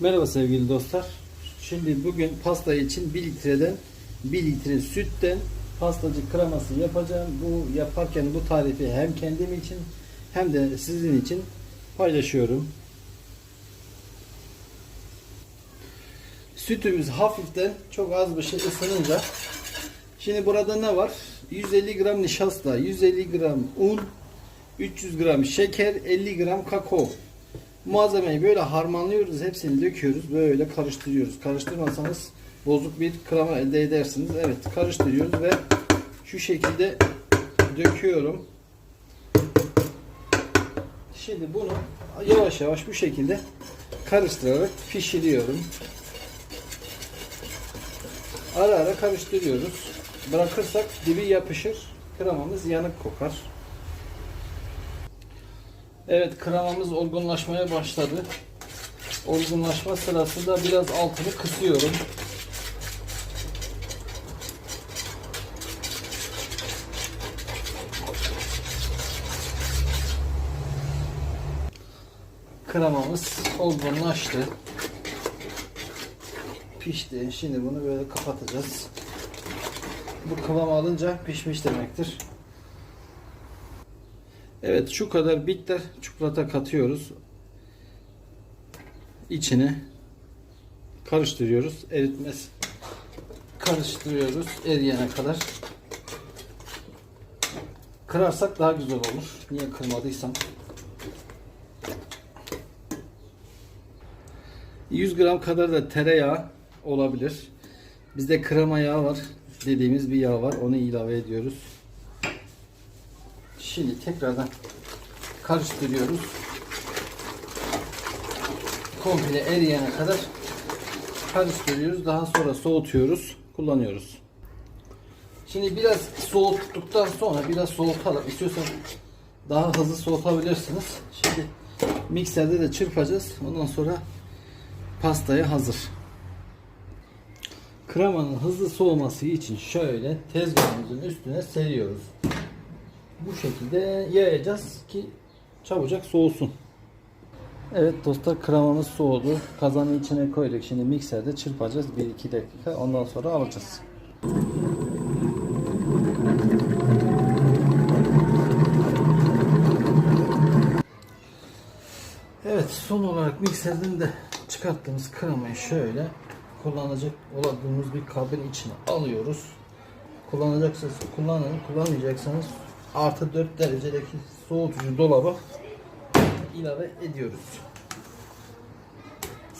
Merhaba sevgili dostlar. Şimdi bugün pasta için 1 litreden 1 litre sütten pastacı kreması yapacağım. Bu yaparken bu tarifi hem kendim için hem de sizin için paylaşıyorum. Sütümüz hafiften çok az bir şey ısınınca Şimdi burada ne var? 150 gram nişasta, 150 gram un, 300 gram şeker, 50 gram kakao. Malzemeyi böyle harmanlıyoruz. Hepsini döküyoruz. Böyle karıştırıyoruz. Karıştırmasanız bozuk bir krema elde edersiniz. Evet karıştırıyoruz ve şu şekilde döküyorum. Şimdi bunu yavaş yavaş bu şekilde karıştırarak pişiriyorum. Ara ara karıştırıyoruz. Bırakırsak dibi yapışır. Kremamız yanık kokar. Evet kremamız olgunlaşmaya başladı. Olgunlaşma sırasında biraz altını kısıyorum. Kremamız olgunlaştı. Pişti. Şimdi bunu böyle kapatacağız. Bu kıvam alınca pişmiş demektir. Evet şu kadar bitter çikolata katıyoruz. İçine karıştırıyoruz. Eritmez. Karıştırıyoruz eriyene kadar. Kırarsak daha güzel olur. Niye kırmadıysam. 100 gram kadar da tereyağı olabilir. Bizde krema yağı var dediğimiz bir yağ var. Onu ilave ediyoruz. Şimdi tekrardan karıştırıyoruz. Komple eriyene kadar karıştırıyoruz. Daha sonra soğutuyoruz. Kullanıyoruz. Şimdi biraz soğuttuktan sonra biraz soğutalım. İstiyorsan daha hızlı soğutabilirsiniz. Şimdi mikserde de çırpacağız. Ondan sonra pastaya hazır. Kremanın hızlı soğuması için şöyle tezgahımızın üstüne seriyoruz. Bu şekilde yayacağız ki çabucak soğusun. Evet dostlar kremamız soğudu. Kazanın içine koyduk. Şimdi mikserde çırpacağız 1-2 dakika. Ondan sonra alacağız. Evet son olarak mikserden de çıkarttığımız kremayı şöyle kullanacak olduğumuz bir kabın içine alıyoruz. Kullanacaksanız kullanın, kullanmayacaksanız artı 4 derecedeki soğutucu dolaba ilave ediyoruz.